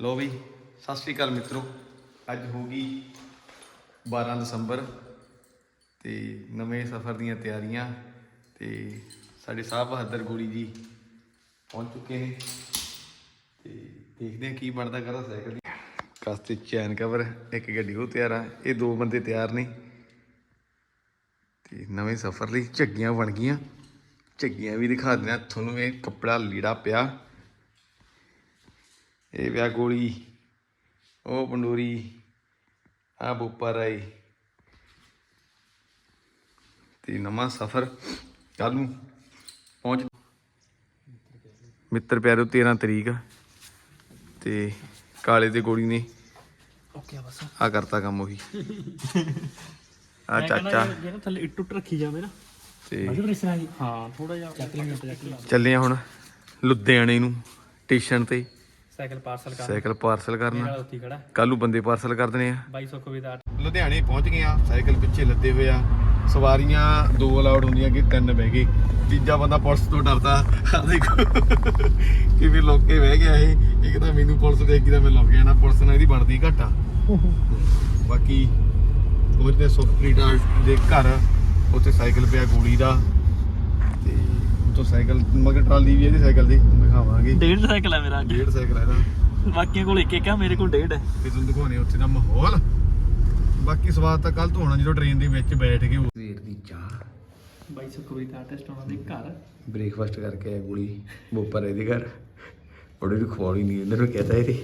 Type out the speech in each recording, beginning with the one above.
ਲੋ ਵੀ ਸਤਿ ਸ਼੍ਰੀ ਅਕਾਲ ਮਿੱਤਰੋ। ਅੱਜ ਹੋ ਗਈ 12 ਦਸੰਬਰ ਤੇ ਨਵੇਂ ਸਫ਼ਰ ਦੀਆਂ ਤਿਆਰੀਆਂ ਤੇ ਸਾਡੇ ਸਾਹਿਬ ਬਹਾਦਰ ਗੋਲੀ ਜੀ ਪਹੁੰਚ ਚੁੱਕੇ ਨੇ ਤੇ ਦੇਖਦੇ ਹਾਂ ਕੀ ਬਣਦਾ ਕਰਦਾ ਸਾਈਕਲ ਦੀ। 'ਤੇ ਚੈਨ ਕਵਰ, ਇੱਕ ਗੱਡੀ ਉਹ ਤਿਆਰ ਆ, ਇਹ ਦੋ ਬੰਦੇ ਤਿਆਰ ਨੇ ਤੇ ਨਵੇਂ ਸਫ਼ਰ ਲਈ ਝੱਗੀਆਂ ਬਣ ਗਈਆਂ। ਝੱਗੀਆਂ ਵੀ ਦਿਖਾ ਦਿੰਦੇ ਆ ਤੁਹਾਨੂੰ ਇਹ ਕੱਪੜਾ ਲੀੜਾ ਪਿਆ। ਇਹ ਵਿਆ ਗੋਲੀ ਉਹ ਪੰਡੂਰੀ ਆ ਬੁੱਪਰ ਆਈ ਤੇ ਨਵਾਂ ਸਫ਼ਰ। ਕੱਲ ਨੂੰ ਪਹੁੰਚ ਮਿੱਤਰ ਪਿਆਰੋ 13 ਤਰੀਕ ਤੇ ਕਾਲੇ ਤੇ ਗੋਲੀ ਨੇ ਓਕੇ ਬਸ। ਆ ਕਰਤਾ ਕੰਮ ਉਹੀ। ਆ ਚਾਚਾ। ਜੇ- ਜੇ ਨਾ ਥੱਲੇ ਇੱਟ ਉੱਟ ਰੱਖੀ ਜਾਵੇ ਨਾ। ਤੇ ਹਾਂ। ਥੋੜਾ ਜਿਹਾ ਚੱਲੇ ਹੁਣ ਲੁਧਿਆਣੇ ਨੂੰ ਸਟੇਸ਼ਨ ਤੇ। ਸਾਈਕਲ ਪਾਰਸਲ ਕਰ ਸਾਈਕਲ ਪਾਰਸਲ ਕਰਨਾ। ਉੱਤੀ ਖੜਾ। ਕੱਲ ਨੂੰ ਬੰਦੇ ਪਾਰਸਲ ਕਰ ਦੇਣੇ ਆ। 2200 ਕੋ ਵੀ ਦਾ ਲੁਧਿਆਣੇ ਪਹੁੰਚ ਗਏ ਆ ਸਾਈਕਲ ਪਿੱਛੇ ਲੱਦੇ ਹੋਏ ਆ। ਸਵਾਰੀਆਂ ਦੋ ਅਲਾਉਡ ਹੁੰਦੀਆਂ ਕਿ ਤਿੰਨ ਬਹਿ ਗਏ। ਤੀਜਾ ਬੰਦਾ ਪੁਲਿਸ ਤੋਂ ਡਰਦਾ। ਆ ਦੇਖੋ ਕਿ ਵੀ ਲੋਕੇ ਬਹਿ ਗਿਆ ਇਹ। ਇੱਕ ਤਾਂ ਮੈਨੂੰ ਪੁਲਿਸ ਦੇਖ ਗਈ ਤਾਂ ਮੈਂ ਲੱਗ ਗਿਆ ਨਾ। ਪੁਲਿਸ ਨਾਲ ਇਹਦੀ ਬਣਦੀ ਘਟਾ ਬਾਕੀ ਪਹੁੰਚਦੇ ਸੁਖਪ੍ਰੀਤ ਦੇ ਘਰ ਉੱਥੇ ਸਾਈਕਲ ਪਿਆ ਗੋਲੀ ਦਾ। ਉੱਥੋਂ ਸਾਈਕਲ ਮਗਰ ਟਰਾਲੀ ਵੀ ਇਹਦੀ ਸਾਈਕਲ ਦੀ ਦਿਖਾਵਾਂਗੇ। ਡੇਢ ਸਾਈਕਲ ਹੈ ਮੇਰਾ ਅੱਜ। ਡੇਢ ਸਾਈਕਲ ਇਹਦਾ। ਬਾਕੀਆਂ ਕੋਲ ਇੱਕ ਇੱਕ ਆ ਮੇਰੇ ਕੋਲ ਡੇਢ। ਹੈ ਤੇ ਤੁਹਾਨੂੰ ਦਿਖਾਉਣੇ ਉੱਥੇ ਦਾ ਮਾਹੌਲ। ਬਾਕੀ ਸਵਾਦ ਤਾਂ ਕੱਲ ਤੋਂ ਹੋਣਾ ਜਦੋਂ ਟ੍ਰੇਨ ਦੇ ਵਿੱਚ ਬੈਠ ਕੇ ਸਵੇਰ ਦੀ ਚਾਹ। 2200 ਕੋ ਵੀ ਦਾ ਆਰਟਿਸਟ ਉਹਨਾਂ ਦੇ ਘਰ। ਬ੍ਰੇਕਫਾਸਟ ਕਰਕੇ ਆਇਆ ਗੋਲੀ ਬੋਪਰ ਇਹਦੇ ਘਰ। ਉਹਦੇ ਨੂੰ ਖਵਾਉਣੀ ਨਹੀਂ ਇਹਨਾਂ ਨੂੰ ਕਹਤਾ ਇਹਦੇ।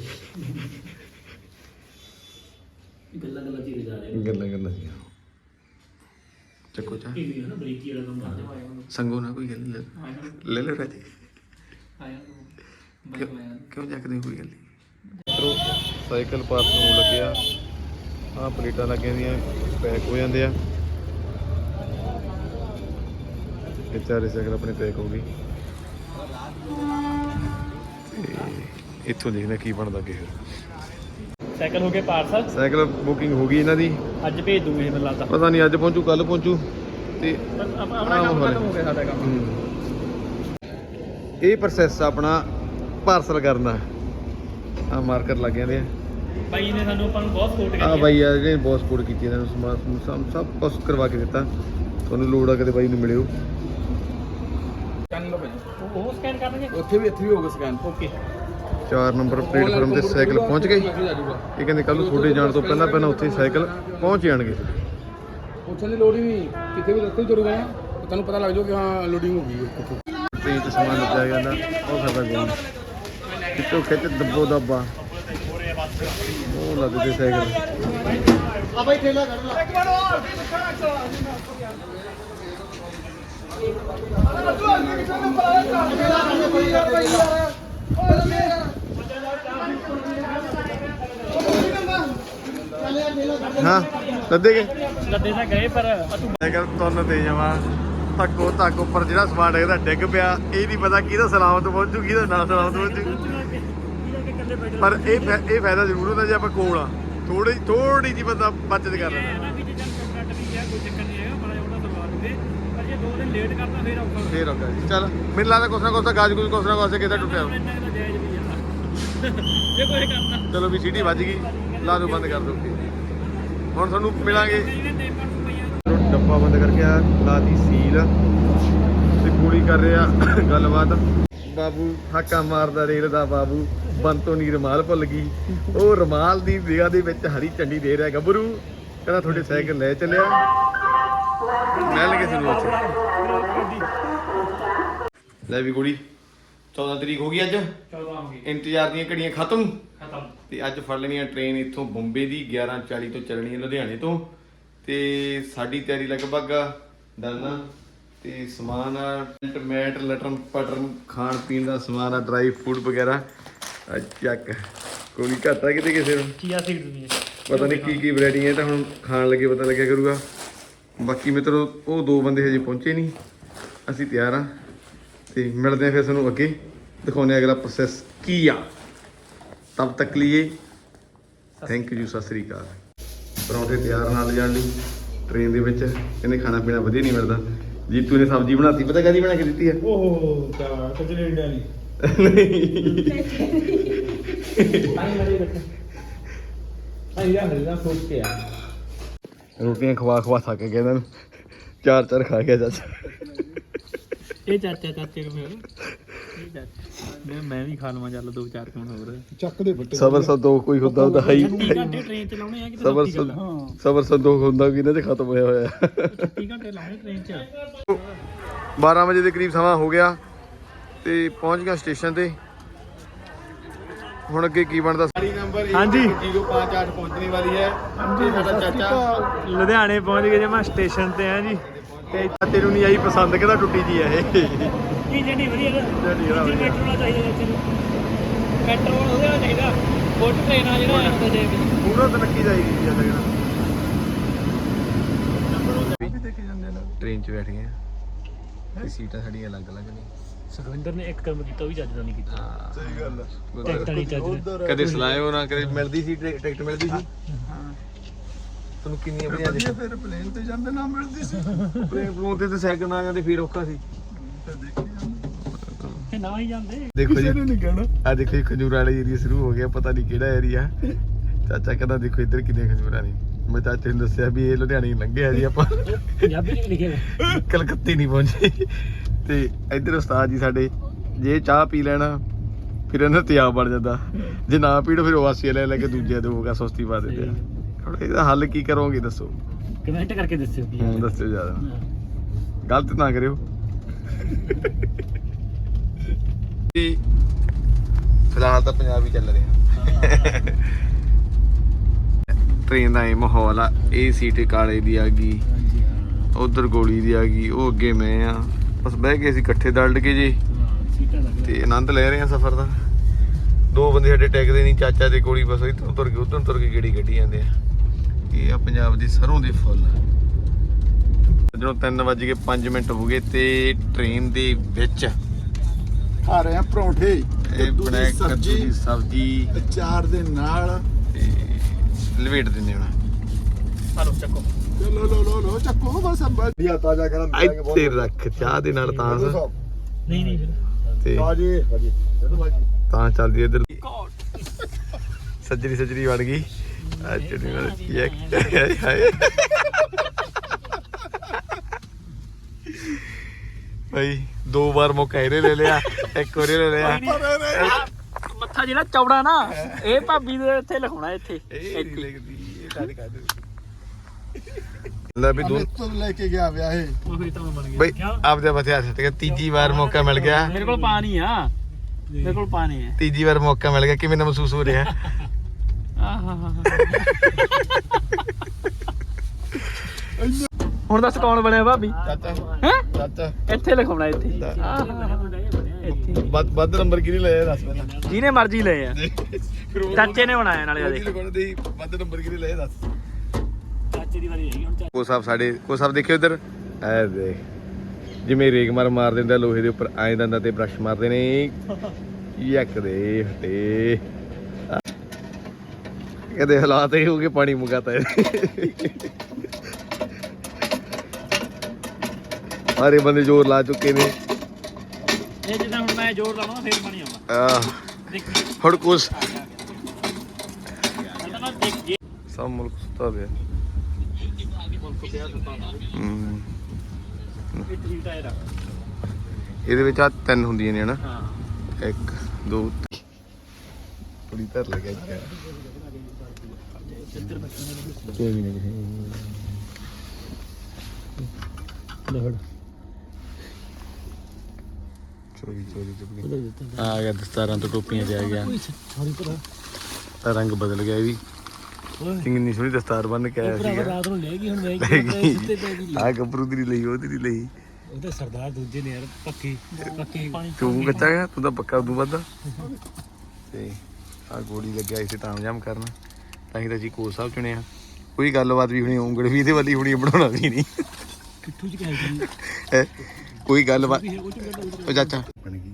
ਗੱਲਾਂ ਗੱਲਾਂ ਚੀਰੇ ਜਾ ਰਹੇ ਗੱਲਾਂ ਗੱਲਾਂ ਸੀ ਚੱਕੋ ਚਾਹ ਵੀ ਨਾ ਬ੍ਰੇਕੀ ਵਾਲਾ ਕੰਮ ਕਰਦੇ ਆਇਆ ਉਹਨੂੰ। ਸੰਗੋ ਨਾ ਕੋਈ ਗੱਲ ਨਹੀਂ। ਲੈ ਲੈ ਰਾਜੇ। ਆਇਆ। ਕਿਉਂ ਚੱਕਦੇ ਹੋ ਕੋਈ ਗੱਲ? ਨਹੀਂ ਮਿੱਤਰੋ ਸਾਈਕਲ ਪਾਸ ਹੋਣ ਲੱਗਿਆ। ਆ ਪਲੇਟਾਂ ਲੱਗੀਆਂ ਦੀਆਂ ਪੈਕ ਹੋ ਜਾਂਦੇ ਆ। ਇਹ ਚਾਰੇ ਸਾਈਕਲ ਆਪਣੇ ਪੈਕ ਹੋ ਗਈ ਇੱਥੋਂ ਦੇਖਦੇ ਕੀ ਬਣਦਾ ਅੱਗੇ ਫਿਰ ਸਾਈਕਲ ਹੋ ਗਏ ਪਾਰਸਲ। ਸਾਈਕਲ ਬੁਕਿੰਗ ਹੋ ਗਈ ਇਹਨਾਂ ਦੀ। ਅੱਜ ਭੇਜ ਦੂੰਗੇ ਇਹ ਮੈਨੂੰ ਲੱਗਦਾ। ਪਤਾ ਨਹੀਂ ਅੱਜ ਪਹੁੰਚੂ ਕੱਲ ਪਹੁੰਚੂ। ਤੇ ਆਪਣਾ ਕੰਮ ਖਤਮ ਹੋ ਗਿਆ ਸਾਡਾ ਕੰਮ। ਇਹ ਪ੍ਰੋਸੈਸ ਆਪਣਾ ਪਾਰਸਲ ਕਰਨਾ ਆ ਮਾਰਕਰ ਲੱਗ ਜਾਂਦੇ ਆ। ਬਾਈ ਨੇ ਸਾਨੂੰ ਆਪਾਂ ਨੂੰ ਬਹੁਤ ਸਪੋਰਟ ਆ। ਕਰੀ ਬਾਈ ਆ ਜਿਹੜੇ ਬਹੁਤ ਸਪੋਰਟ ਕੀਤੀ ਇਹਨਾਂ ਨੂੰ ਸਮਾਨ ਸਮੂਨ ਸਭ ਸਭ ਕੁਛ ਕਰਵਾ ਕੇ ਦਿੱਤਾ। ਤੁਹਾਨੂੰ ਲੋੜ ਆ ਕਦੇ ਬਾਈ ਨੂੰ ਮਿਲਿਓ। ਉਹ- ਉਹ ਸਕੈਨ ਕਰਨਗੇ? ਉੱਥੇ ਵੀ ਇੱਥੇ ਵੀ ਹੋਊਗਾ ਸਕੈਨ ਓਕੇ 4 ਨੰਬਰ ਪਲੇਟਫਾਰਮ ਤੇ ਸਾਈਕਲ ਪਹੁੰਚ ਗਏ ਇਹ ਕਹਿੰਦੇ ਕੱਲ ਨੂੰ ਤੁਹਾਡੇ ਜਾਣ ਤੋਂ ਪਹਿਲਾਂ ਪਹਿਲਾਂ ਉੱਥੇ ਸਾਈਕਲ ਪਹੁੰਚ ਜਾਣਗੇ। ਪੁੱਛਣ ਦੀ ਲੋੜ ਹੀ ਨਹੀਂ। ਕਿਤੇ ਵੀ ਰਸਤੇ ਤੁਰ ਗਏ ਆ, ਤੁਹਾਨੂੰ ਪਤਾ ਲੱਗ ਜਾਊ ਕਿ ਹਾਂ ਲੋਡਿੰਗ ਹੋ ਗਈ ਹੈ ਟ੍ਰੇਨ 'ਚ ਸਮਾਨ ਲੱਦਿਆ ਜਾਂਦਾ ਉਹ ਖਰਦਾ ਗੋਲ ਕਿਤੋਂ ਖਿੱਚ ਦੱਬੋ ਦੱਬਾ। ਉਹ ਲੱਦਦੇ ਸਾਈਕਲ। ਹਾਂ ਲੱਦੇ ਗਏ? ਲੱਦੇ ਤਾਂ ਗਏ ਪਰ ਸਾਈਕਲ ਤੁੰਨ ਤੇ ਜਾਵਾਂ। ਧੱਕੋ ਧੱਕ ਉੱਪਰ ਜਿਹੜਾ ਸਮਾਨ ਡਿੱਗਦਾ ਡਿੱਗ ਪਿਆ। ਇਹ ਨਹੀਂ ਪਤਾ ਕਿਹਦਾ ਸਲਾਮਤ ਪਹੁੰਚੂ ਕਿਹਦਾ ਨਾ ਸਲਾਮਤ ਪਹੁੰਚੂ। ਪਰ ਇਹ ਇਹ ਫਾਇਦਾ ਜ਼ਰੂਰ ਹੁੰਦਾ ਜੇ ਆਪਾਂ ਕੋਲ ਆ। ਥੋੜੀ ਥੋੜੀ ਜੀ ਬੰਦਾ ਬਚਤ ਕਰ ਲੈਂਦਾ। ਦੋ। ਫੇਰ ਹੋ ਗਿਆ ਜੀ। ਚੱਲ ਮੈਨੂੰ ਲੱਗਦਾ ਕੁਛ ਨਾ ਕੁਛ ਤਾਂ ਗਾਜ ਕੁਛ ਕੁਛ ਨਾ ਕੁਛ ਕਿਤੇ ਟੁੱਟਿਆ ਜੇ ਕੋਈ ਕਰਨਾ। ਚਲੋ ਵੀ ਸੀਟੀ ਵੱਜ ਗਈ। ਲਾ ਦਿਓ ਬੰਦ ਕਰ ਦਿਓ ਹੁਣ ਤੁਹਾਨੂੰ ਮਿਲਾਂਗੇ। ਪਰ ਡੱਬਾ ਬੰਦ ਕਰਕੇ ਆ ਲਾਤੀ ਸੀਲ। ਤੇ ਗੋਲੀ ਕਰ ਰਿਹਾ ਗੱਲਬਾਤ। ਬਾਬੂ ਹਾਕਾ ਮਾਰਦਾ ਰੇਲ ਦਾ ਬਾਬੂ ਬੰਤੋਂ ਨੀ ਰਮਾਲ ਭੁੱਲ ਗਈ। ਉਹ ਰਮਾਲ ਦੀ ਜਗ੍ਹਾ ਦੇ ਵਿੱਚ ਹਰੀ ਝੰਡੀ ਦੇ ਰਿਹਾ ਗੱਭਰੂ। ਕਹਿੰਦਾ ਤੁਹਾਡੇ ਸਾਈਕਲ ਲੈ ਚੱਲਿਆ। ਮਿਲ ਗਏ ਸਾਨੂੰ ਉੱਥੇ। ਲੈ ਵੀ ਗੋਲੀ। 14 ਤਰੀਕ ਹੋ ਗਈ ਅੱਜ। 14 ਹੋ ਗਈ। ਇੰਤਜ਼ਾਰ ਦੀਆਂ ਘੜੀਆਂ ਖਤਮ। ਖਤਮ। ਤੇ ਅੱਜ ਫੜ ਲੈਣੀ ਆ ਟ੍ਰੇਨ ਇੱਥੋਂ ਬੰਬੇ ਦੀ 11:40 ਤੋਂ ਚੱਲਣੀ ਹੈ ਲੁਧਿਆਣੇ ਤੋਂ। ਤੇ ਸਾਡੀ ਤਿਆਰੀ ਲਗਭਗ ਡਨ ਆ। ਤੇ ਸਮਾਨ ਆ ਮੈਟ ਲਟਰਮ ਪਟਰਮ ਖਾਣ ਪੀਣ ਦਾ ਸਮਾਨ ਆ ਡਰਾਈ ਫੂਡ ਵਗੈਰਾ। ਆ ਚੱਕ ਕੋਈ ਘਾਟਾ ਕਿਤੇ ਕਿਸੇ ਨੂੰ। ਚੀਆ ਸੀਡਸ ਵੀ ਪਤਾ ਨਹੀਂ ਕੀ ਕੀ ਵੈਰਾਈਟੀ ਹੈ ਤਾਂ ਹੁਣ ਖਾਣ ਲੱਗੇ ਪਤਾ ਲੱਗਿਆ ਕਰੂਗਾ। ਬਾਕੀ ਮਿੱਤਰੋ ਉਹ ਦੋ ਬੰਦੇ ਹਜੇ ਪਹੁੰਚੇ ਨਹੀਂ ਅਸੀਂ ਤਿਆਰ ਆ। ਤੇ ਮਿਲਦੇ ਆ ਫਿਰ ਤੁਹਾਨੂੰ ਅੱਗੇ। ਦਿਖਾਉਂਦੇ ਆ ਅਗਲਾ ਪ੍ਰੋਸੈਸ ਕੀ ਆ। ਤਬ ਤੱਕ ਲਈ ਥੈਂਕ ਯੂ ਸਤਿ ਸ੍ਰੀ ਅਕਾਲ। ਪਰੌਂਠੇ ਤਿਆਰ ਨਾਲ ਜਾਣ ਲਈ ਟ੍ਰੇਨ ਦੇ ਵਿੱਚ। ਕਹਿੰਦੇ ਖਾਣਾ ਪੀਣਾ ਵਧੀਆ ਨਹੀਂ ਮਿਲਦਾ। ਜੀਤੂ ਨੇ ਸਬਜ਼ੀ ਬਣਾਤੀ ਪਤਾ ਕਾਦੀ ਬਣਾ ਕੇ ਦਿੱਤੀ ਹੈ ਓਹ ਤਾਂ ਇੰਡੀਆ ਲਈ ਨਹੀਂ ਰੋਟੀਆਂ ਖਵਾ ਖਵਾ ਥੱਕ ਗਿਆ ਇਹਨਾਂ ਨੂੰ। ਚਾਰ ਚਾਰ ਖਾ ਗਿਆ ਚਾਚਾ। ਇਹ ਚਾਚਾ ਚਾਚੇ ਨੂੰ ਮੈਂ ਮੈਂ ਵੀ ਖਾ ਲਵਾਂ ਚੱਲ ਦੋ ਚਾਰ ਕਣ ਹੋਰ। ਚੱਕ ਦੇ ਬੱਟੇ ਸਬਰ ਸੰਤੋਖ ਕੋਈ ਹੁੰਦਾ ਹੁੰਦਾ ਹੈ ਹੀ। 30 ਘੰਟੇ ਟ੍ਰੇਨ ਚ ਲਾਉਣੇ ਆ ਕਿ ਸਬਰ ਸਬਰ ਸੰਤੋਖ ਹੁੰਦਾ ਵੀ ਇਹਨਾਂ 'ਚ ਖਤਮ ਹੋਇਆ ਹੋਇਆ। 30 ਘੰਟੇ ਲਾਉਣੇ ਟ੍ਰੇਨ ਚ? 12 ਵਜੇ ਦੇ ਕਰੀਬ ਸਮਾਂ ਹੋ ਗਿਆ ਤੇ ਪਹੁੰਚ ਗਿਆ ਸਟੇਸ਼ਨ ਤੇ। ਹੁਣ ਅੱਗੇ ਕੀ ਬਣਦਾ? ਹਾਂਜੀ। 058 ਪਹੁੰਚਣੇ ਵਾਲੀ ਹੈ। ਤੇ ਸਾਡਾ ਚਾਚਾ ਲੁਧਿਆਣੇ ਪਹੁੰਚ ਗਏ ਜੇ ਮੈਂ ਸਟੇਸ਼ਨ ਤੇ ਆ ਜੀ। ਤੇ ਚਾਚੇ ਨੂੰ ਨਹੀਂ ਆਈ ਪਸੰਦ ਕਹਿੰਦਾ ਟੁੱਟੀ ਜੀ ਹੈ ਇਹ। ਕੀ ਜੰਡੀ ਵਧੀਆ ਨਾ ਜੰਡੀ ਵਾਲਾ ਵਧੀਆ। ਪੈਟਰੋਲ ਚਾਹੀਦਾ ਨੂੰ। ਪੈਟਰੋਲ ਉਹਦੇ ਨਾਲ ਚਾਹੀਦਾ। ਫੁੱਟ ਟ੍ਰੇਨ ਆ ਜਿਹੜਾ ਰਸਤੇ ਦੇ ਵਿੱਚ। ਪੂਰਾ ਤਾਂ ਨੱਕੀ ਜਾਏਗੀ ਜੀ ਲੱਗਣਾ ਟ੍ਰੇਨ 'ਚ ਬੈਠ ਗਏ ਤੇ ਸੀਟਾਂ ਸਾਡੀਆਂ ਅਲੱਗ-ਅਲੱਗ ਨੇ। ਸੁਖਵਿੰਦਰ ਨੇ ਇੱਕ ਕੰਮ ਕੀਤਾ ਉਹ ਵੀ ਚੱਜ ਦਾ ਨਹੀਂ ਕੀਤਾ। ਹਾਂ। ਸਹੀ ਗੱਲ ਟਿਕਟ ਨਹੀਂ ਚੱਜ ਕਦੇ ਸਲਾਇਓ ਨਾ ਕਦੇ ਮਿਲਦੀ ਸੀ ਟਿਕ- ਟਿਕਟ ਮਿਲਦੀ ਸੀ? ਤੁਹਾਨੂੰ ਕਿੰਨੀਆਂ ਵਧੀਆ ਦੇ ਫਿਰ ਪਲੇਨ ਤੇ ਜਾਂਦੇ ਨਾ ਮਿਲਦੀ ਸੀ। ਪਲੇਨ ਪਲੂਨ ਤੇ ਤੇ ਸੈਕਿੰਡ ਆ ਜਾਂਦੇ ਫਿਰ ਔਖਾ ਸੀ। ਤੇ ਨਾ ਹੀ ਜਾਂਦੇ। ਦੇਖੋ ਜੀ। ਨਹੀਂ ਕਹਿਣਾ। ਆ ਦੇਖੋ ਜੀ ਖਜੂਰ ਵਾਲੇ ਏਰੀਆ ਸ਼ੁਰੂ ਹੋ ਗਿਆ ਪਤਾ ਨਹੀਂ ਕਿਹੜਾ ਏਰੀਆ ਚਾਚਾ ਕਹਿੰਦਾ ਦੇਖੋ ਇੱਧਰ ਕਿੰਨੇ ਖਜੂਰਾਂ ਨੇ। ਮੈਂ ਚਾਚੇ ਨੂੰ ਦੱਸਿਆ ਵੀ ਇਹ ਲੁਧਿਆਣੇ ਹੀ ਲੰਘੇ ਜੀ ਆਪਾਂ। ਪੰਜਾਬੀ ਚ ਲਿਖਿਆ ਹੋਇਆ। ਕਲਕੱਤੇ ਨਹੀਂ ਪਹੁੰਚੇ। ਤੇ ਇੱਧਰ ਉਸਤਾਦ ਜੀ ਸਾਡੇ ਜੇ ਚਾਹ ਪੀ ਲੈਣਾ ਫਿਰ ਇਹਨਾਂ ਤਿਆਬ ਬਣ ਜਾਂਦਾ। ਜੇ ਨਾ ਪੀੜੋ ਫਿਰ ਵਾਸੀਆ ਲੈ ਲੈ ਕੇ ਦੂਜੇ ਦੇਊਗਾ ਸੁਸਤੀ ਪਾ ਦਿੰਦੇ ਆ। ਹੁਣ ਇਹਦਾ ਹੱਲ ਕੀ ਕਰੋਗੇ ਦੱਸੋ? ਕਮੈਂਟ ਕਰਕੇ ਦੱਸਿਓ ਕੀ ਹੁਣ ਦੱਸਿਓ ਜ਼ਿਆਦਾ। ਗਲਤ ਨਾ ਕਰਿਓ ਜੀ, ਫਿਲਹਾਲ ਤਾਂ ਪੰਜਾਬ ਹੀ ਚੱਲ ਰਿਹਾ। ਟ੍ਰੇਨ ਦਾ ਇਹ ਮਾਹੌਲ ਆ, ਇਹ ਸੀਟ ਕਾਲੇ ਦੀ ਆ ਗਈ, ਉਧਰ ਗੋਲੀ ਦੀ ਆ ਗਈ, ਉਹ ਅੱਗੇ ਮੈਂ ਆ। ਬਸ ਬਹਿ ਕੇ ਅਸੀਂ ਇਕੱਠੇ ਦਲੜ ਕੇ ਜੀ। ਤੇ ਆਨੰਦ ਲੈ ਰਹੇ ਆ ਸਫ਼ਰ ਦਾ। ਦੋ ਬੰਦੇ ਸਾਡੇ ਟੈਕਦੇ ਨਹੀਂ, ਚਾਚਾ ਤੇ ਗੋਲੀ ਬਸ ਇੱਧਰੋਂ ਤੁਰ ਕੇ ਉਧਰੋਂ ਤੁਰ ਕੇ ਗੇੜੀ ਕੱਢੀ ਜਾਂਦੇ ਆ। ਇਹ ਆ ਪੰਜਾਬ ਦੀ ਸਰੋਂ ਦੇ ਫੁੱਲ। ਜਦੋਂ 3 ਵਜ ਕੇ 5 ਮਿੰਟ ਹੋ ਗਏ ਤੇ ਟ੍ਰੇਨ ਦੇ ਵਿੱਚ ਖਾ ਰਹੇ ਆ ਪਰੌਂਠੇ। ਇਹ ਬਣਾਇਆ ਕੱਦੂ ਦੀ ਸਬਜ਼ੀ ਅਚਾਰ ਦੇ ਨਾਲ। ਤੇ ਲਵੇਟ ਦਿੰਦੇ ਹੁਣ। ਹਲੋ ਚੱਕੋ। ਲੋ ਲੋ ਲੋ ਲੋ ਚੱਕੋ ਬਸ ਵਧੀਆ ਤਾਜ਼ਾ ਗਰਮ ਇੱਥੇ ਰੱਖ ਚਾਹ ਦੇ ਨਾਲ ਤਾਂ ਨਹੀਂ ਨਹੀਂ ਫਿਰ। ਤੇ ਤਾਜੀ ਭਾਜੀ ਚਲੋ ਭਾਜੀ। ਤਾਂ ਚੱਲਦੀ ਇੱਧਰ। ਸੱਜਰੀ ਸੱਜਰੀ ਬਣ ਗਈ। ਆ ਚੜੀ ਨਾਲ ਕੀ ਹੈ? ਹਾਏ ਹਾਏ। ਭਾਈ ਦੋ ਵਾਰ ਮੌਕਾ ਇਹਨੇ ਲੈ ਲਿਆ ਇੱਕ ਵਾਰ ਇਹਨੇ ਲੈ ਲਿਆ। ਮੱਥਾ ਜਿਹੜਾ ਚੌੜਾ ਨਾ ਇਹ ਭਾਬੀ ਦੇ ਇੱਥੇ ਲਿਖਾਉਣਾ ਇੱਥੇ ਇਹ ਨਹੀਂ ਇਹ ਲੈ ਵੀ ਦੋ ਤੋਂ ਲੈ ਕੇ ਗਿਆ ਵਿਆਹੇ ਉਹ ਫਿਰ ਤਾਂ ਬਣ ਗਿਆ। ਬਈ? ਆਪਦੇ ਬਥੇ ਹੱਥ ਤੇ ਤੀਜੀ ਵਾਰ ਮੌਕਾ ਮਿਲ ਗਿਆ। ਮੇਰੇ ਕੋਲ ਪਾਣੀ ਆ। ਮੇਰੇ ਕੋਲ ਪਾਣੀ ਹੈ ਤੀਜੀ ਵਾਰ ਮੌਕਾ ਮਿਲ ਗਿਆ ਕਿਵੇਂ ਦਾ ਮਹਿਸੂਸ ਹੋ ਰਿਹਾ? ਆਹਾ ਹੁਣ ਦੱਸ ਕੌਣ ਬਣਿਆ ਭਾਬੀ? ਚਾਚਾ। ਹੈ? ਚਾਚਾ। ਇੱਥੇ ਲਿਖਾਉਣਾ ਇੱਥੇ। ਆਹਾ। ਇੱਥੇ ਵੱਧ ਵੱਧ ਨੰਬਰ ਕਿਹਨੇ ਲਿਆ ਦੱਸ ਪਹਿਲਾਂ। ਜਿਹਨੇ ਮਰਜ਼ੀ ਲਏ ਆ। ਚਾਚੇ ਨੇ ਬਣਾਇਆ ਨਾਲੇ ਉਹਦੇ ਦੇ ਵੱਧ ਨੰਬਰ ਕਿਹਨੇ ਲਏ ਦੱਸ। ਚਾਚੇ ਦੀ ਵਾਰੀ ਹੈਗੀ ਹੁਣ ਕੋ ਸਾਹਿਬ ਸਾਡੇ ਕੋ ਸਾਹਿਬ ਦੇਖਿਓ ਇੱਧਰ। ਐ ਦੇਖ। ਜਿਵੇਂ ਰੇਗ ਮਾਰ ਮਾਰ ਦਿੰਦਾ ਲੋਹੇ ਦੇ ਉੱਪਰ ਐਂ ਦੰਦਾ ਤੇ ਬ੍ਰਸ਼ ਮਾਰਦੇ ਨੇ। ਯੱਕ ਦੇ ਹਟੇ। ਕਦੇ ਹਾਲਾਤ ਇਹ ਹੋ ਗਏ ਪਾਣੀ ਮੁਕਾਤਾ ਸਾਰੇ ਬੰਦੇ ਜ਼ੋਰ ਲਾ ਚੁੱਕੇ ਨੇ। ਇਹ ਜਿੱਦਾਂ ਹੁਣ ਮੈਂ ਜ਼ੋਰ ਲਾਉਣਾ ਫੇਰ ਪਾਣੀ ਆਉਣਾ ਆਹ, ਦੇਖੀ ਹੁਣ ਕੁਛ। ਮੈਂ ਤਾਂ ਦੇਖ ਜੇ ਸਭ ਮੁਲਕ ਸੁੱਤਾ ਪਿਆ। ਹਮ, ਇਹ ਠੀਕ ਟਾਇਰ ਆ। ਇਹਦੇ ਵਿੱਚ ਆ ਤਿੰਨ ਹੁੰਦੀਆਂ ਨੇ ਹਨਾ। ਹਾਂ। ਇੱਕ ਦੋ ਥੋੜੀ ਧਰ ਲੱਗਿਆ ਜੀ ਨਹੀਂ। ਲਹੜ ਚੋਰੀ ਚੋਰੀ ਚੁੱਪ ਆ ਗਿਆ ਦਸਤਾਰਾਂ ਤੋਂ ਟੋਪੀਆਂ ਤੇ ਆ ਗਿਆ। ਭਰਾ। ਤਾਂ ਰੰਗ ਬਦਲ ਗਿਆ ਇਹ ਵੀ। ਕਿੰਨੀ ਸੋਹਣੀ ਦਸਤਾਰ ਬੰਨ ਕੇ ਆਇਆ ਰਾਤ ਨੂੰ ਲੈ ਗਈ ਹੁਣ ਗਈ। ਗਈ। ਪੈ ਗਈ ਆ ਗੱਭਰੂ ਦੀ ਲਈ ਉਹਦੀ ਨਹੀਂ ਲਈ। ਉਹਦੇ ਸਰਦਾਰ ਦੂਜੇ ਨੇ ਯਾਰ ਪੱਕੀ ਪੱਕੀ ਪਾਣੀ ਤੂੰ ਕੱਚਾ ਗਿਆ? ਤੂੰ ਤਾਂ ਪੱਕਾ ਉਦੋਂ ਵੱਧ। ਤੇ ਆ ਗੋੜੀ ਲੱਗਿਆ ਇਸੇ ਤਾਮਜਾਮ ਕਰਨ। ਤਾਂ ਹੀ ਤਾਂ ਜੀ ਕੋਚ ਸਾਹਿਬ ਚੁਣਿਆ। ਕੋਈ ਗੱਲਬਾਤ ਵੀ ਹੋਣੀ ਉਂਗਲ ਵੀ ਇਹਦੇ ਵਾਲੀ ਹੋਣੀ ਬਣਾਉਣਾ ਵੀ ਨਹੀਂ। ਕਿੱਥੋਂ ਚ ਕਹਿ ਹੈਂ? ਕੋਈ ਗੱਲਬਾਤ? ਉਹ ਚਾਚਾ। ਬਣ ਗਈ।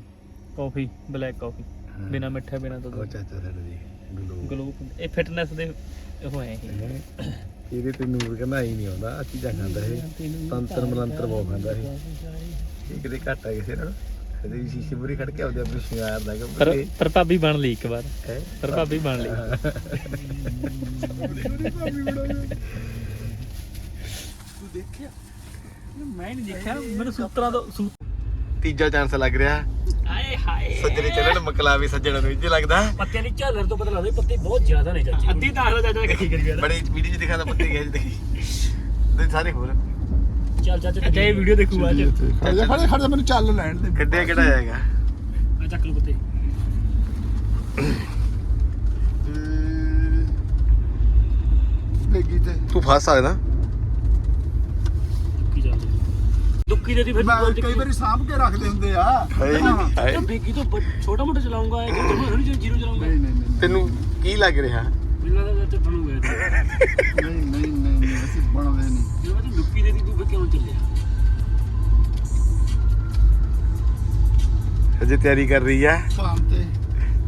Coffee black coffee. ਬਿਨਾ ਮਿੱਠਾ ਬਿਨਾ ਦੁੱਧ। ਉਹ ਚਾਚਾ ਸਾਡਾ ਜੀ ਗਲੋ। ਗਲੂ ਇਹ ਫਿਟਨੈਸ ਦੇ ਉਹ ਹੈ। ਇਹ ਇਹਦੇ ਤੇ ਨੂਰ ਕਹਿੰਦਾ ਹੀ ਨਹੀਂ ਆਉਂਦਾ ਆ ਚੀਜ਼ਾਂ ਖਾਂਦਾ ਇਹ। ਤੰਤਰ ਮਲੰਤਰ ਬਹੁਤ ਖਾਂਦਾ ਇਹ। ਇਹ ਕਿਤੇ ਘੱਟ ਆ ਕਿਸੇ ਨਾਲ। ਕਦੇ ਵੀ ਸ਼ੀਸ਼ੇ ਮੂਰੇ ਖੜ ਕੇ ਆਉਂਦੇ ਆਪਣੇ ਸ਼ਿੰਗਾਰ ਦਾ ਪਰ ਕਿ ਪਰ ਭਾਬੀ ਬਣ ਲਈ ਇੱਕ ਵਾਰ। ਪਰ ਭਾਬੀ ਬਣ ਲਈ। ਤੂੰ ਦੇਖਿਆ? ਮੈਂ ਨਹੀਂ ਦੇਖਿਆ ਮੈਨੂੰ ਸੂਤਰਾਂ ਤੋਂ ਸੂ ਤੀਜਾ ਚਾਂਸ ਲੱਗ ਰਿਹਾ। ਆਏ ਹਾਏ। ਸੱਜਣੇ ਚੱਲਣ ਮਕਲਾਵੀ ਸੱਜਣਾ ਨੂੰ ਇੰਜ ਲੱਗਦਾ। ਪੱਤੇ ਦੀ ਝਾਲਰ ਤੋਂ ਪਤਾ ਲੱਗਦਾ ਵੀ ਪੱਤੇ ਬਹੁਤ ਜ਼ਿਆਦਾ ਨੇ ਚਾਚੀ। ਅੱਧੀ ਤਾਂ ਆਖਦਾ ਚਾਚਾ ਇਕੱਠੀ ਕਰੀ ਗਿਆ ਬੜੇ ਵੀਡੀਓ ਚ ਦਿਖਾਦਾ ਪੱਤੇ ਗਏ ਦੇਖੀ। ਤੇ ਸਾਰੇ ਹੋਰ। ਚੱਲ ਚਾਚਾ ਚਾਚਾ ਇਹ ਵੀਡੀਓ ਦੇਖੂ ਅੱਜ ਖੜ ਜਾ ਖੜ ਜਾ ਖੜ ਜਾ ਮੈਨੂੰ ਚੱਲ ਲੈਣ ਦੇ। ਕੱਢਿਆ ਕਿਹੜਾ ਜਾਏਗਾ ਆ ਚੱਕ ਲੂ ਪੱਤੇ। ਬੇਗੀ ਤੇ। ਤੂੰ ਫਸ ਸਕਦਾ ਦੁੱਕੀ ਚੱਲ ਦੁੱਕੀ ਦੇ ਦੀ ਫਿਰ ਮੈਂ ਕਈ ਵਾਰੀ ਸਾਂਭ ਕੇ ਰੱਖਦੇ ਹੁੰਦੇ ਆ। ਹਾਏ। ਹਾਏ। ਬੇਗੀ ਤੋਂ ਛੋਟਾ ਮੋਟਾ ਚਲਾਉਂਗਾ ਇਹ ਜਮਾ ਥੋੜੀ ਜੀਰੋ ਚਲਾਉਂਗਾ? ਨਹੀਂ ਨਹੀਂ ਨਹੀਂ ਤੈਨੂੰ ਕੀ ਲੱਗ ਰਿਹਾ? ਮੈਨੂੰ ਲੱਗਦਾ ਤੇ ਬਣੂਗਾ ਨਹੀਂ ਨਹੀਂ ਨਹੀਂ ਨਹੀਂ ਅਸੀਂ ਬਣਦੇ ਨਹੀਂ। ਜਦੋਂ ਤੂੰ ਦੁੱਕੀ ਦੇ ਦੀ ਤੂੰ ਕਿਉਂ ਚੱਲਿਆ? ਅਜੇ ਤਿਆਰੀ ਕਰ ਰਹੀ ਆ। ਸ਼ਾਮ ਤੇ।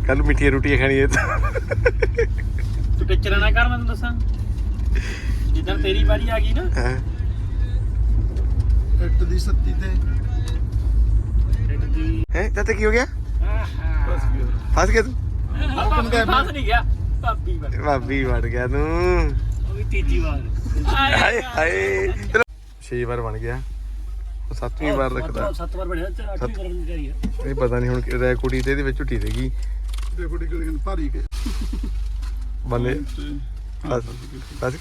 ਕੱਲ ਮਿੱਠੀਆਂ ਰੋਟੀਆਂ ਖਾਣੀਆਂ ਤੂੰ। ਟਿਚਰ ਨਾ ਕਰ ਮੈਂ ਤੈਨੂੰ ਦੱਸਾਂ। ਜਿੱਦਾਂ ਤੇਰੀ ਵਾਰੀ ਆ ਗਈ ਨਾ ਹਾਂ। ਇੱਟ ਦੀ ਸੱਤੀ ਤੇ। ਹੈ? ਤਾਂ ਕੀ ਹੋ ਗਿਆ? ਬਸ ਗਿਆ ਫਸ ਗਿਆ ਤੂੰ? ਭਾਬੀ ਫਸ ਨਹੀਂ ਗਿਆ। ਭਾਬੀ ਬਣ ਭਾਬੀ ਵੜ ਗਿਆ ਤੂੰ। ਉਹ ਵੀ ਤੀਜੀ ਵਾਰ। ਹਾਏ ਹਾਏ ਚਲੋ। ਛੇ ਵਾਰ ਬਣ ਗਿਆ। ਉਹ ਸੱਤਵੀਂ ਵਾਰ ਰੱਖਦਾ। ਸੱਤ ਵਾਰ ਬਣਿਆ ਤੇ ਅੱਠਵੀਂ ਵਾਰ ਬਣਨੀ ਚਾਹੀਦੀ ਹੈ ਇਹ ਪਤਾ ਨਹੀਂ ਹੁਣ ਰੈ ਕੁੜੀ ਤੇ ਇਹਦੇ ਵਿੱਚ ਝੁੱਟੀ ਦੇਗੀ ਦੇਖੋ ਡਿਗਲ ਗਨ ਭਾਰੀ ਕੇ। ਬੰਨੇ ਫਸ ਫਸ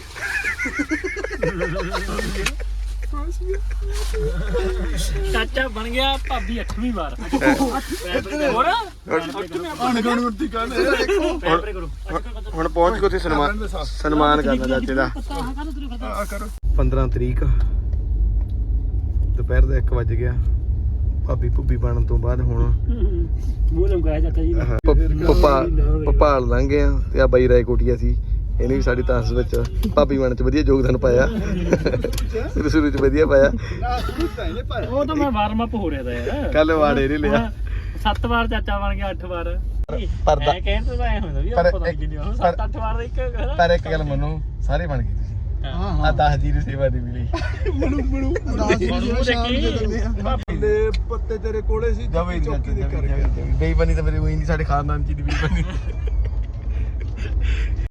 ਚਾਚਾ ਬਣ ਗਿਆ ਭਾਬੀ ਅੱਠਵੀਂ ਵਾਰ। ਹੋਰ? ਆਣ ਗਣ ਗੁੱਟੀ ਕਰ ਦੇਖੋ। ਹੁਣ ਪਹੁੰਚ ਕੇ ਉੱਥੇ ਸਨਮਾਨ ਸਨਮਾਨ ਕਰਨਾ ਚਾਚੇ ਦਾ। ਪਤਾ ਹਾਂ ਕਾਹਦਾ ਤੈਨੂੰ ਪਤਾ ਆ ਕਰੋ। 15 ਤਰੀਕ। ਦੁਪਹਿਰ ਦਾ 1 ਵਜ ਗਿਆ। ਭਾਬੀ ਭੁੱਬੀ ਬਣਨ ਤੋਂ ਬਾਅਦ ਹੁਣ ਮੂੰਹ ਲੰਗਾਇਆ ਚਾਚਾ ਜੀ ਪਪਾ ਪਪਾਲ ਲੰਘੇ ਆ ਤੇ ਆ ਬਾਈ ਰਾਏ ਕੋਟੀਆ ਸੀ। ਇਹਨੇ ਵੀ ਸਾਡੀ ਤਾਂਸ ਵਿੱਚ ਭਾਬੀ ਬਣ ਚ ਵਧੀਆ ਯੋਗਦਾਨ ਪਾਇਆ। ਸ਼ੁਰੂ ਸ਼ੁਰੂ ਚ ਵਧੀਆ ਪਾਇਆ। ਉਹ ਤਾਂ ਮੈਂ ਵਾਰਮ ਅਪ ਹੋ ਰਿਹਾ ਤਾਂ ਯਾਰ। ਕੱਲ ਵਾੜੇ ਨਹੀਂ ਲਿਆ। ਸੱਤ ਵਾਰ ਚਾਚਾ ਬਣ ਗਿਆ ਅੱਠ ਵਾਰ। ਕਹਿਣ ਤੋਂ ਤਾਂ ਐ ਹੁੰਦਾ ਵੀ ਪਰ ਆਪਾਂ ਨਹੀਂ ਕਿੰਨੀ ਪਰ- ਸੱਤ ਅੱਠ ਵਾਰ ਦਾ ਇੱਕ? ਪਰ ਗੱਲ ਮੰਨੋ ਸਾਰੇ ਬਣ ਗਏ ਤੁਸੀਂ। ਹਾਂ। ਆ 10 ਜੀ ਦੀ ਸੇਵਾ ਦੀ ਮਿਲੀ। ਮਣੂ ਮਣੂ। ਦੇ ਪੱਤੇ ਤੇਰੇ ਕੋਲੇ ਸੀ ਦੇ ਕਰ ਗਿਆ। ਬੇਈਮਾਨੀ ਤਾਂ ਮੇਰੇ ਉਹੀ ਨਹੀਂ ਸਾਡੇ ਖਾਨਦਾਨ ਚ ਦੀ ਬੇਈਮਾਨੀ।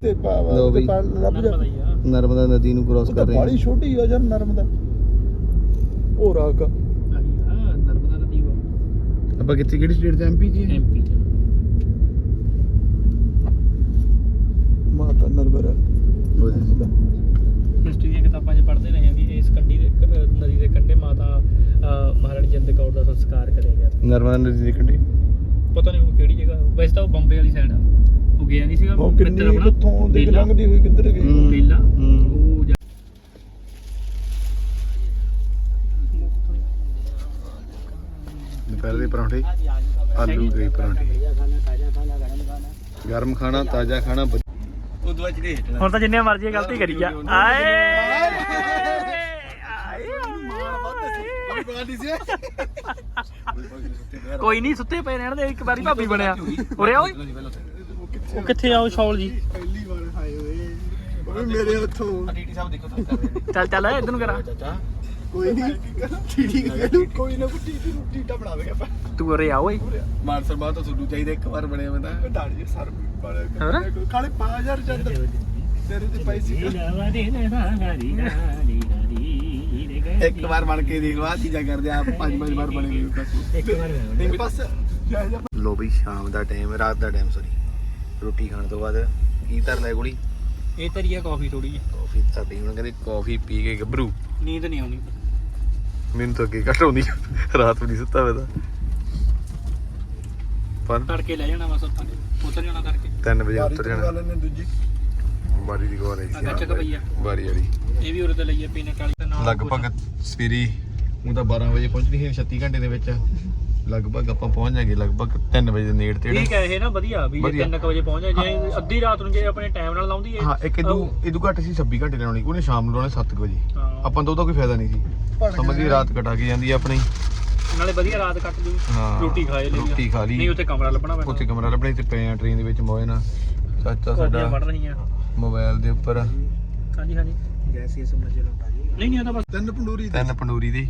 ਤੇ ਬਾਬਾ ਲਓ ਬਈ। ਜਾ ਨਰਮਦਾ ਨਦੀ ਨੂੰ ਕ੍ਰਾਸ ਕਰ ਰਹੇ ਹਾਂ ਛੋਟੀ ਆ ਯਾਰ ਨਰਮ ਦਾ। ਉਹ ਰਾਕ। ਆਹੀ ਆ ਨਰਮਦਾ ਨਦੀ ਵਾ। ਆਪਾਂ ਕਿੱਥੇ ਕਿਹੜੀ ਸਟੇਟ ਚ ਐਮਪੀ ਜੀ ਐਮਪੀ ਮਾਤਾ ਨਰਵਰ ਹਿਸਟਰੀ ਦੀਆਂ ਕਿਤਾਬਾਂ 'ਚ ਪੜ੍ਹਦੇ ਰਹੇ ਹਾਂ ਵੀ ਇਸ ਕੰਢੀ ਦੇ ਕ- ਅਹ ਨਦੀ ਦੇ ਕੰਢੇ ਮਾਤਾ ਅਹ, ਮਹਾਰਾਣੀ ਜਿੰਦ ਕੌਰ ਦਾ ਸੰਸਕਾਰ ਕਰਿਆ ਗਿਆ। ਨਰਮਦਾ ਨਦੀ ਦੀ ਕੰਢੀ? ਪਤਾ ਨਹੀਂ ਉਹ ਕਿਹੜੀ ਜਗ੍ਹਾ ਵੈਸੇ ਤਾਂ ਉਹ ਬੰਬੇ ਵਾਲੀ ਸਾਈਡ ਆ। ਗਿਆ ਨਹੀਂ ਸੀਗਾ। ਉਹ ਮਿੱਤਰ ਕਿੰਨੀ ਆਪਣਾ, ਕਿੱਥੋਂ ਦੀ ਬੇਲਾ। ਲੰਘਦੀ ਹੋਈ ਕਿੱਧਰ ਗਈ? ਹੂੰ। ਬੇਲਾ ਹੂੰ। ਉਹ ਜਾ- ਦੁਪਹਿਰ ਦੇ ਪਰੌਂਠੇ ਆਲੂ ਦੇ ਪਰੌਂਠੇ। ਗਰਮ ਖਾਣਾ ਤਾਜ਼ਾ ਖਾਣਾ ਉਹ ਦਵਾ ਚ ਦੇ ਹੁਣ ਤਾਂ ਜਿੰਨੇ ਮਰਜ਼ੀ ਗਲਤੀ ਕਰੀ ਜਾ ਆਏ! ਕੋਈ ਨਹੀਂ ਸੁੱਤੇ ਪਏ ਰਹਿਣ ਦੇ ਇੱਕ ਵਾਰੀ ਭਾਬੀ ਬਣਿਆ। ਉਰੇ ਓਏ ਉਹ ਕਿੱਥੇ ਆ ਉਹ ਸ਼ੌਲ ਜੀ? ਪਹਿਲੀ ਵਾਰ ਹਾਏ ਓਏ ਉਹ ਮੇਰੇ ਹੱਥੋਂ। ਟੀਟੀ ਸਾਹਿਬ ਦੇਖੋ ਚੱਲ ਚੱਲ। ਇਧਰ ਨੂੰ ਕਰਾ। ਚਾਚਾ ਕੋਈ ਨਹੀਂ। ਠੀਕ ਹੈ। ਕੋਈ ਨਾ ਕੋਈ ਟੀਟੀ ਨੂੰ ਟੀਟਾ ਬਣਾ ਦੇਗਾ ਆਪਾਂ। ਤੂੰ ਉਰੇ ਆ ਓਏ। ਮਾਨਸਰ ਬਾਅਦ ਤਾਂ ਤੁਹਾਨੂੰ ਚਾਹੀਦਾ ਇੱਕ ਵਾਰ ਬਣਿਆ ਮੈਂ ਤਾਂ। ਦਾੜੀ ਸਰ? ਵਾਲੇ ਕਾਲੇ 5000 ਜੱਟ ਤੇਰੇ ਤੇ ਪੈਸੇ ਇੱਕ ਵਾਰ ਬਣ ਕੇ ਦੇਖ ਆ ਚੀਜ਼ਾਂ ਕਰਦੇ ਆ ਪੰਜ ਪੰਜ ਵਾਰ ਬਣੇ ਇੱਕ ਵਾਰ ਤੇ ਬਸ ਲੋ ਬਈ ਸ਼ਾਮ ਦਾ ਟਾਈਮ ਰਾਤ ਦਾ ਟਾਈਮ ਸੌਰੀ ਰੋਟੀ ਖਾਣ ਤੋਂ ਬਾਅਦ ਕੀ ਧਰ ਲੈ ਗੋਲੀ? ਇਹ ਤੇਰੀ ਆ ਕਾਫੀ ਥੋੜੀ ਜਿਹੀ। ਕਾਫੀ ਤੁਹਾਡੀ ਹੁਣ ਕਹਿੰਦੇ ਕਾਫੀ ਪੀ ਕੇ ਗੱਭਰੂ। ਨੀਂਦ ਨਹੀਂ ਆਉਣੀ। ਮੈਨੂੰ ਤਾਂ ਅੱਗੇ ਘੱਟ ਆਉਂਦੀ ਰਾਤ ਨੂੰ ਨਹੀਂ ਸੁੱਤਾ ਮੈਂ ਤਾਂ। ਪਰ ਤੜਕੇ ਲੈ ਜਾਣਾ ਬਸ ਆਪਾਂ ਉਤਰ ਜਾਣਾ ਤੜਕੇ। 3 ਵਜੇ ਬਾਰੀ ਉੱਤਰ ਜਾਣਾ। ਗੱਲ ਨੇ ਦੂਜੀ। ਬਾਰੀ ਦੀ ਗਵਾਰ ਆ ਗੱਚਕ ਪਈ ਆ। ਬਾਰੀ ਵਾਲੀ। ਇਹ ਵੀ ਉਰੇ ਤੇ ਲਈਏ ਪੀਣੇ ਕਾਲੀ ਦਾ ਨਾਲ ਲਗਭਗ ਸਵੇਰੀ ਉਹ ਤਾਂ 12 ਵਜੇ ਪਹੁੰਚਣੀ ਸੀ 36 ਘੰਟੇ ਦੇ ਵਿੱਚ। ਲਗਭਗ ਆਪਾਂ ਪਹੁੰਚ ਜਾਾਂਗੇ ਲਗਭਗ 3 ਵਜੇ ਦੇ ਨੇੜੇ ਤੇੜੇ। ਠੀਕ ਹੈ ਇਹ ਨਾ ਵਧੀਆ ਵੀ ਜੇ ਵਧੀਆ। 3 ਵਜੇ ਪਹੁੰਚ ਜਾਏ ਜੇ ਅੱਧੀ ਰਾਤ ਨੂੰ ਜੇ ਆਪਣੇ ਟਾਈਮ ਨਾਲ ਲਾਉਂਦੀ ਹੈ ਹਾਂ ਇੱਕ ਇਦੂ ਇਦੂ ਘੱਟ ਸੀ 26 ਘੰਟੇ ਲਾਉਣੀ ਉਹਨੇ ਸ਼ਾਮ ਨੂੰ ਲਾਉਣੇ 7 ਵਜੇ। ਹਾਂ। ਆਪਾਂ ਤੋਂ ਉਹਦਾ ਕੋਈ ਫਾਇਦਾ ਨਹੀਂ ਸੀ। ਸਮਝ ਗਈ ਰਾਤ ਕਟਾ ਕੇ ਜਾਂਦੀ ਆਪਣੀ। ਨਾਲੇ ਵਧੀਆ ਰਾਤ ਕੱਟ ਲਈ ਹਾਂ ਰੋਟੀ ਖਾਏ ਲਈ ਰੋਟੀ ਖਾ ਲਈ। ਨਹੀਂ ਉੱਥੇ ਕਮਰਾ ਲੱਭਣਾ ਪੈਣਾ। ਉੱਥੇ ਕਮਰਾ ਲੱਭਣਾ ਤੇ ਪਏ ਆ ਟ੍ਰੇਨ ਦੇ ਵਿੱਚ ਮੋਏ ਨਾਲ ਚਾਚਾ ਸਾਡਾ ਰਹੀਆਂ। ਮੋਬਾਈਲ ਦੇ ਉੱਪਰ। ਹਾਂਜੀ ਹਾਂਜੀ। ਗੈਸ ਇਹ ਸਮਝ ਲਓ ਨਹੀਂ ਨਹੀਂ ਉਹ ਤਾਂ ਬਸ ਤਿੰਨ ਪੰਡੂਰੀ ਤਿੰਨ ਪੰਡੂਰੀ ਦੇ।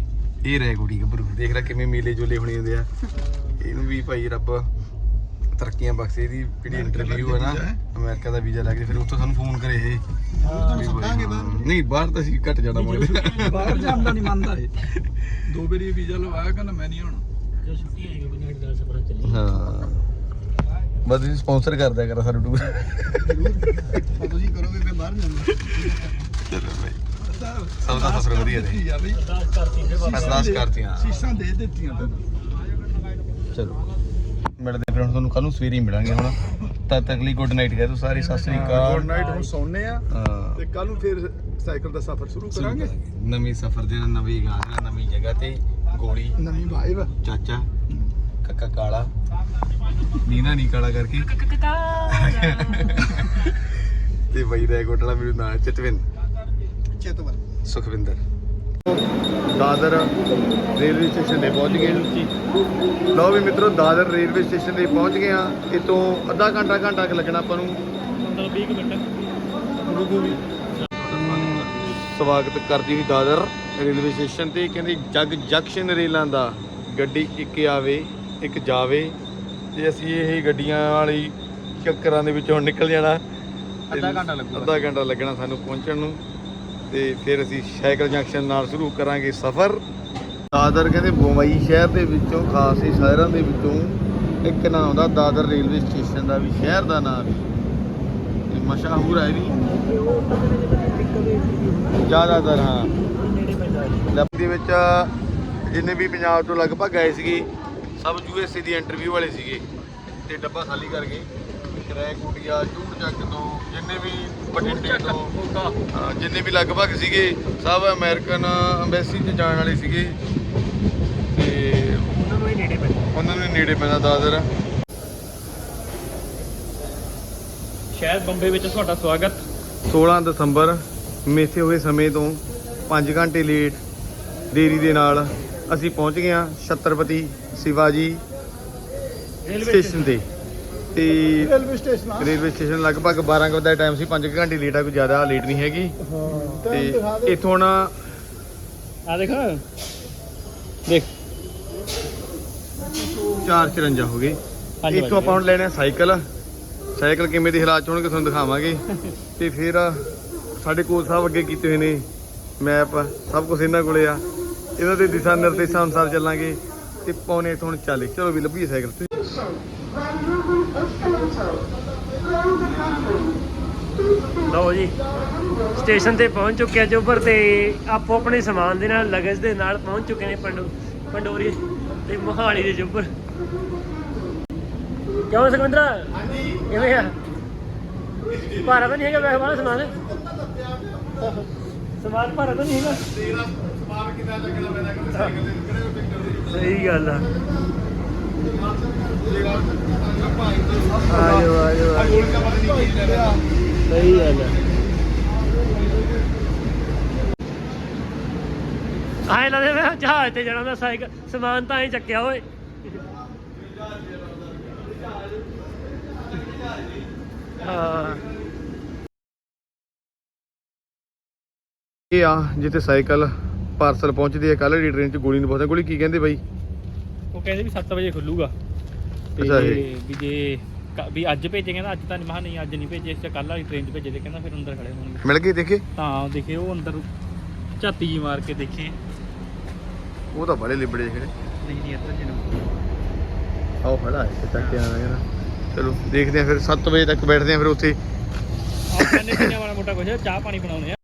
ਇਹ ਰਹਿ ਗੁੜੀ ਗੱਭਰੂ। ਦੇਖ ਲੈ ਕਿਵੇਂ ਮੇਲੇ ਜੋਲੇ ਹੋਣੇ ਹੁੰਦੇ ਆ। ਇਹਨੂੰ ਵੀ ਭਾਈ ਰੱਬ ਤਰੱਕੀਆਂ ਬਖਸ਼ੇ ਇਹਦੀ ਜਿਹੜੀ ਇੰਟਰਵਿਊ ਹੈ ਨਾ ਅਮਰੀਕਾ ਦਾ ਵੀਜ਼ਾ ਲੱਗ ਜੇ ਫਿਰ ਉੱਥੋਂ ਸਾਨੂੰ ਫੋਨ ਕਰੇ ਇਹ। ਨਹੀਂ ਬਾਹਰ ਤਾਂ ਅਸੀਂ ਘੱਟ ਜਾਣਾ ਮੰਗਦੇ ਬਾਹਰ ਜਾਣ ਦਾ ਨਹੀਂ ਮੰਨਦਾ ਇਹ। ਦੋ ਵਾਰੀ ਵੀਜ਼ਾ ਲਵਾਇਆ ਕਹਿੰਦਾ ਮੈਂ ਨਹੀਂ ਆਉਣਾ। ਜੋ ਛੁੱਟੀ ਆਏਗੀ ਬੰਦੇ ਦਾ ਸਫਰ ਚੱਲੀ ਹਾਂ। ਬਸ ਤੁਸੀਂ ਸਪਾਂਸਰ ਕਰ ਦਿਆ ਕਰੋ ਸਾਡਾ ਟੂਰ ਤੁਸੀਂ ਕਰੋਗੇ ਮੈਂ ਬਾਹਰ ਜਾਣਾ। ਚਲੋ ਭਾਈ ਸਭ ਦਾ ਸਫਰ ਵਧੀਆ ਰਹੇ। ਆ ਬਈ। ਅਰਦਾਸ ਕਰਤੀ ਫਿਰ ਵਾਪਸ। ਅਰਦਾਸ ਕਰਤੀਆਂ ਸੀਸਾਂ ਦੇ ਦਿੱਤੀਆਂ ਤੈਨੂੰ। ਚਲੋ ਮਿਲਦੇ ਫਿਰ ਹੁਣ ਤੁਹਾਨੂੰ ਕੱਲ ਨੂੰ ਸਵੇਰੇ ਹੀ ਮਿਲਾਂਗੇ ਹੁਣ। ਤਦ ਤੱਕ ਲਈ ਗੁੱਡ ਨਾਈਟ ਕਹਿ ਦੋ ਸਾਰੀ ਸਤਿ ਸ੍ਰੀ ਅਕਾਲ। ਗੁੱਡ ਨਾਈਟ ਹੁਣ ਸੌਂਨੇ ਆ ਹਾਂ। ਤੇ ਕੱਲ ਨੂੰ ਫਿਰ ਸਾਈਕਲ ਦਾ ਸਫ਼ਰ ਸ਼ੁਰੂ ਸ਼ੁਰੂ ਕਰਾਂਗੇ। ਕਰਾਂਗੇ। ਨਵੀਂ ਸਫਰ ਦੇ ਨਾਲ ਨਵੀਂ ਗਾਣ ਨਾਲ ਨਵੀਂ ਜਗ੍ਹਾ ਤੇ ਗੋਲੀ। ਨਵੀਂ ਵਾਈਬ ਚਾਚਾ ਕੱਕਾ ਕਾਲਾ। ਨੀਨਾ ਨਹੀਂ ਕਾਲਾ ਕਰਕੇ। ਤੇ ਬਈ ਦਾ ਕੋਟਲਾ ਮੇਰੇ ਨਾਲ ਚਤਵਿੰਦ ਸੁਖਵਿੰਦਰ। ਦਾਦਰ ਰੇਲਵੇ ਸਟੇਸ਼ਨ ਤੇ ਪਹੁੰਚ ਗਏ। ਲਓ ਵੀ ਮਿੱਤਰੋ ਦਾਦਰ ਰੇਲਵੇ ਸਟੇਸ਼ਨ ਤੇ ਪਹੁੰਚ ਗਏ ਆ ਇਤੋਂ ਅੱਧਾ ਘੰਟਾ ਘੰਟਾ ਕੁ ਲੱਗਣਾ ਆਪਾਂ ਨੂੰ। ਮਤਲਬ 20 ਮਿੰਟ। ਸਵਾਗਤ ਕਰਦੀ ਹੋਈ ਦਾਦਰ ਰੇਲਵੇ ਸਟੇਸ਼ਨ ਤੇ। ਕਹਿੰਦੇ ਜਗ ਜੰਕਸ਼ਨ ਰੇਲਾਂ ਦਾ ਗੱਡੀ ਇੱਕ ਆਵੇ ਇੱਕ ਜਾਵੇ। ਤੇ ਅਸੀਂ ਇਹ ਗੱਡੀਆਂ ਵਾਲੀ ਚੱਕਰਾਂ ਦੇ ਵਿੱਚੋਂ ਨਿਕਲ ਜਾਣਾ। ਅੱਧਾ ਘੰਟਾ ਲੱਗੂਗਾ। ਅੱਧਾ ਘੰਟਾ ਲੱਗਣਾ ਸਾਨੂੰ ਪਹੁੰਚਣ ਨੂੰ। ਤੇ ਫਿਰ ਅਸੀਂ ਸਾਈਕਲ ਜੰਕਸ਼ਨ ਨਾਲ ਸ਼ੁਰੂ ਕਰਾਂਗੇ ਸਫ਼ਰ। ਦਾਦਰ ਕਹਿੰਦੇ ਬੰਬਈ ਸ਼ਹਿਰ ਦੇ ਵਿੱਚੋਂ, ਖਾਸ ਹੀ ਸ਼ਹਿਰਾਂ ਦੇ ਵਿੱਚੋਂ ਇੱਕ ਨਾਂ ਆਉਂਦਾ, ਦਾਦਰ ਰੇਲਵੇ ਸਟੇਸ਼ਨ ਦਾ ਵੀ, ਸ਼ਹਿਰ ਦਾ ਨਾਮ ਵੀ। ਇਹ ਮਸ਼ਹੂਰ ਹੈ ਨਹੀਂ ਜ਼ਿਆਦਾਤਰ, ਹਾਂ। ਲੈਬ ਦੇ ਵਿੱਚ ਜਿੰਨੇ ਵੀ ਪੰਜਾਬ ਤੋਂ ਲਗਭਗ ਗਏ ਸੀਗੇ, ਸਭ ਯੂਐਸਏ ਦੀ ਇੰਟਰਵਿਊ ਵਾਲੇ ਸੀਗੇ ਤੇ ਡੱਬਾ ਖਾਲੀ ਕਰ ਗਏ ਕਿਰਾਏ ਕੁਟਿਆ ਝੂੜ ਚੱਕ ਤੋਂ ਜਿੰਨੇ ਵੀ ਬਠਿੰਡੇ ਤੋਂ ਜਿੰਨੇ ਵੀ ਲਗਭਗ ਸੀਗੇ ਸਭ ਅਮਰੀਕਨ ਐਮਬੈਸੀ 'ਚ ਜਾਣ ਵਾਲੇ ਸੀਗੇ। ਤੇ ਉਹਨਾਂ ਨੂੰ ਹੀ ਨੇੜੇ ਪੈਂਦਾ। ਉਹਨਾਂ ਨੂੰ ਨੇੜੇ ਪੈਂਦਾ ਦਾਦਰ। ਸ਼ਹਿਰ ਬੰਬੇ ਵਿੱਚ ਤੁਹਾਡਾ ਸਵਾਗਤ। 16 ਦਸੰਬਰ ਮੇਥੇ ਹੋਏ ਸਮੇਂ ਤੋਂ 5 ਘੰਟੇ ਲੇਟ ਦੇਰੀ ਦੇ ਨਾਲ ਅਸੀਂ ਪਹੁੰਚ ਗਏ ਹਾਂ ਛਤਰਪਤੀ ਸ਼ਿਵਾਜੀ ਸਟੇਸ਼ਨ। ਤੇ। ਤੇ ਰੇਲਵੇ ਸਟੇਸ਼ਨ ਆ। ਰੇਲਵੇ ਸਟੇਸ਼ਨ ਲਗਭਗ 12 ਕੁ ਦਾ ਟਾਈਮ ਸੀ 5 ਘੰਟੇ ਲੇਟ ਆ ਕੋਈ ਜ਼ਿਆਦਾ ਲੇਟ ਨਹੀਂ ਹੈਗੀ। ਤੇ ਇੱਥੋਂ ਹੁਣ ਆ ਦੇਖ। ਦੇਖ। 454 ਹੋ ਗਏ। ਇੱਥੋਂ ਆਪਾਂ ਹੁਣ ਲੈਣੇ ਸਾਈਕਲ। ਸਾਈਕਲ ਕਿਵੇਂ ਦੇ ਹਾਲਾਤ ਚ ਹੋਣਗੇ ਤੁਹਾਨੂੰ ਦਿਖਾਵਾਂਗੇ। ਤੇ ਫਿਰ ਸਾਡੇ ਕੋਲ ਸਾਹਿਬ ਅੱਗੇ ਕੀਤੇ ਹੋਏ ਨੇ ਮੈਪ ਸਭ ਕੁਝ ਇਹਨਾਂ ਕੋਲੇ ਆ। ਇਹਨਾਂ ਦੇ ਦਿਸ਼ਾ ਨਿਰਦੇਸ਼ਾਂ ਅਨੁਸਾਰ ਚੱਲਾਂਗੇ। ਤੇ ਪੌਣੇ ਇੱਥੋਂ ਹੁਣ ਚੱਲੇ। ਚਲੋ ਵੀ ਲੱਭੀਏ ਸਾਈਕਲ ਲਓ ਜੀ ਸਟੇਸ਼ਨ ਤੇ ਪਹੁੰਚ ਚੁੱਕੇ ਆ ਜੋਬਰ ਤੇ ਆਪੋ ਆਪਣੇ ਸਮਾਨ ਦੇ ਨਾਲ ਲਗੇਜ ਦੇ ਨਾਲ ਪਹੁੰਚ ਚੁੱਕੇ ਨੇ ਪੰਡੋ ਪੰਡੋਰੀ ਤੇ ਮੋਹਾਲੀ ਦੇ ਜੋਬਰ। ਕਿਉਂ ਸੁਖਵਿੰਦਰਾ? ਹਾਂਜੀ। ਕਿਵੇਂ ਆ? ਭਾਰਾ ਤਾਂ ਨਹੀਂ ਹੈਗਾ ਵੈਸੇ ਵਾਲਾ ਸਮਾਨ? ਸਮਾਨ ਭਾਰਾ ਤਾਂ ਨਹੀਂ ਹੈਗਾ? ਤੇਰਾ ਸਮਾਨ ਕਿੰਨਾ ਚੱਕਣਾ ਪੈਣਾ ਕਿ ਸਾਈਕਲ ਦੇ ਕਿਹੜੇ ਸਹੀ ਗੱਲ ਆ। ਆਜੋ ਆਜੋ ਆਜੋ ਸਹੀ ਗੱਲ ਆ। ਆਏ ਲੱਗਦੇ ਮੈਂ ਜਹਾਜ਼ ਤੇ ਜਾਣਾ ਦਾ ਸਾਈਕਲ ਸਮਾਨ ਤਾਂ ਐ ਚੱਕਿਆ ਓਏ। ਹਾਂ। ਇਹ ਆ ਜਿੱਥੇ ਸਾਈਕਲ ਪਾਰਸਲ ਪਹੁੰਚਦੀ ਹੈ ਕੱਲ ਦੀ ਟ੍ਰੇਨ ਚ ਗੋਲੀ ਨੂੰ ਪਹੁੰਚਦਾ ਗੋਲੀ ਕੀ ਕਹਿੰਦੇ ਬਾਈ? ਉਹ ਕਹਿੰਦੇ ਵੀ 7 ਵਜੇ ਖੁੱਲੂਗਾ। ਤੇ ਅੱਛਾ ਜੀ। ਵੀ ਜੇ ਵੀ ਅੱਜ ਭੇਜੇ ਕਹਿੰਦਾ ਅੱਜ ਤਾਂ ਨਹੀਂ ਮਹਾ ਨਹੀਂ ਅੱਜ ਨਹੀਂ ਭੇਜੇ ਇਸ ਕੱਲ ਵਾਲੀ ਟ੍ਰੇਨ 'ਚ ਭੇਜੇ ਤੇ ਕਹਿੰਦਾ ਫਿਰ ਅੰਦਰ ਖੜੇ ਹੋਣਗੇ। ਮਿਲ ਗਏ ਦੇਖੇ? ਤਾਂ ਦੇਖੇ ਉਹ ਅੰਦਰ ਝਾਤੀ ਜੀ ਮਾਰ ਕੇ ਦੇਖੇ। ਉਹ ਤਾਂ ਬੜੇ ਲਿਬੜੇ ਜਿਹੜੇ ਨਹੀਂ ਨਹੀਂ ਇੱਧਰ ਜਿਹਨੂੰ। ਆਓ ਖੜਾ ਹੈ ਤੇ ਚੱਕ ਕੇ ਆਣਾ ਕਹਿੰਦਾ ਚਲੋ ਦੇਖਦੇ ਆ ਫਿਰ 7 ਵਜੇ ਤੱਕ ਬੈਠਦੇ ਆ ਫਿਰ ਉੱਥੇ। ਆਹ ਕਹਿੰਦੇ ਪੀਣੇ ਵਾਲਾ ਮੋਟਾ ਕੁਝ ਚਾਹ ਪਾਣੀ ਬਣਾਉਣੇ ਆ।